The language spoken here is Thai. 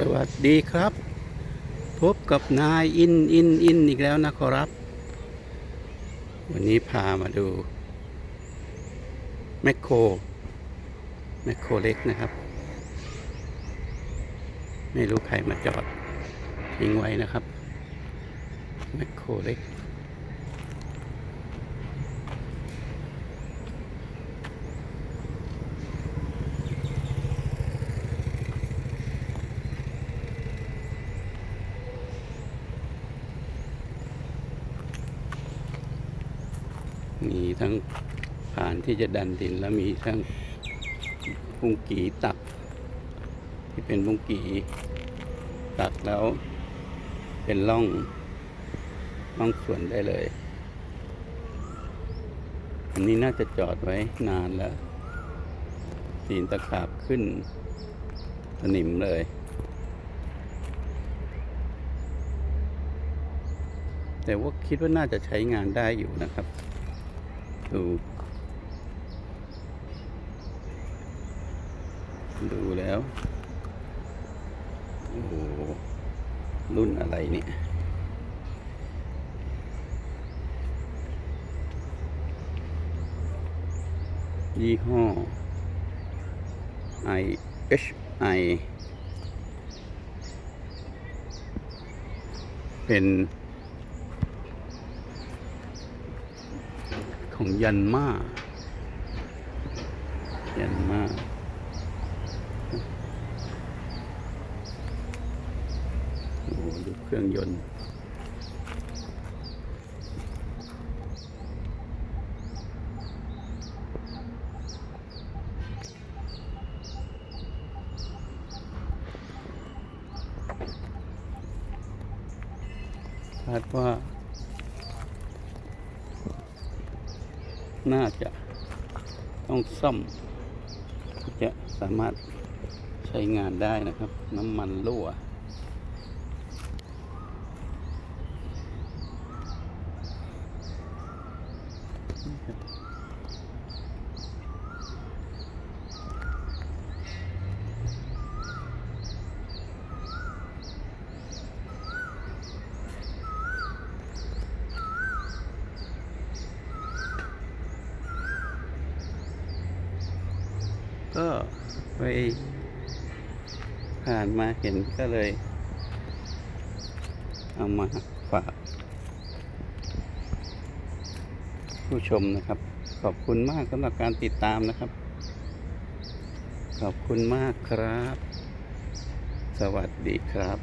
สวัสดีครับ พบกับนายอินอินอินอีกแล้วนะครับ วันนี้พามาดูแมคโครแมคโครเล็กนะครับ ไม่รู้ใครมาจอดทิ้งไว้นะครับแมคโครเล็ก มีทั้งผ่านที่จะดันดิน แล้วมีทั้งบุ้งกีตัก ที่เป็นบุ้งกีตักแล้วเป็นร่องร่องส่วนได้เลย อันนี้น่าจะจอดไว้นานแล้วตีนตะขาบขึ้นสนิมเลย แต่ว่าคิดว่าน่าจะใช้งานได้อยู่นะครับ ดูดูแล้ว โอ้โห รุ่นอะไรเนี่ยยี่ห้อ I H I เป็น ของยันมายันมาโอ้โหดูเครื่องยนต์คาดว่า น่าจะต้องซ่อมจะสามารถใช้งานได้นะครับ น้ำมันรั่ว ก็ไปผ่านมาเห็นก็เลย เอามาฝากผู้ชมนะครับ ขอบคุณมากสำหรับการติดตามนะครับ ขอบคุณมากครับ สวัสดีครับ